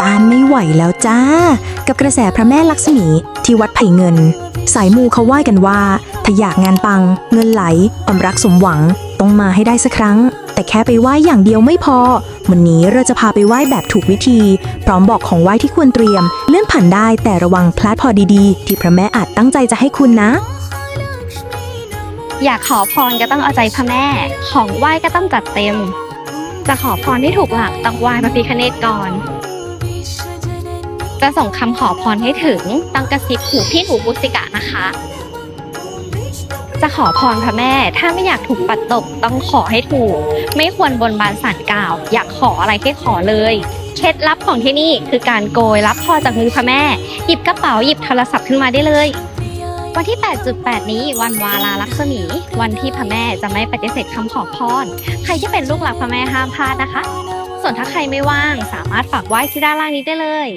ต้านไม่ไหวแล้วจ้า กับกระแสพระแม่ลักษมีที่วัดไผ่เงิน สายมูเขาว่ากันว่า ถ้าอยากงานปัง เงินไหลความรักสมหวัง ต้องมาให้ได้สักครั้ง แต่แค่ไปไหว้อย่างเดียวไม่พอ วันนี้เราจะพาไปไหว้แบบถูกวิธี พร้อมบอกของไหว้ที่ควรเตรียม เลื่อนผ่านได้แต่ระวังพลาดพอดีๆ ที่พระแม่อาจตั้งใจจะให้คุณนะอยากขอพรก็ต้องเอาใจพระแม่ ของไหว้ก็ต้องจัดเต็ม จะขอพรที่ถูกหลักต้องไหว้พระพิฆเนศก่อน จะส่งคำขอพรให้ถึงต้องกระซิบหูพี่หูบุสิกะนะคะ จะขอพรพระแม่ ถ้าไม่อยากถูกปัดตกต้องขอให้ถูก ไม่ควรบนบานสารกล่าว อยากขออะไรให้ขอเลย เคล็ดลับของที่นี่คือการโกยรับพรจากมือพระแม่ หยิบกระเป๋าหยิบโทรศัพท์ขึ้นมาได้เลยวันที่ 8.8 นี้วันวาลาลักษมี วันที่พระแม่จะไม่ปฏิเสธคำขอพร ใครที่เป็นลูกหลานพระแม่ห้ามพลาดนะคะ ส่วนถ้าใครไม่ว่างสามารถฝากไหว้ที่ด้านล่างนี้ได้เลย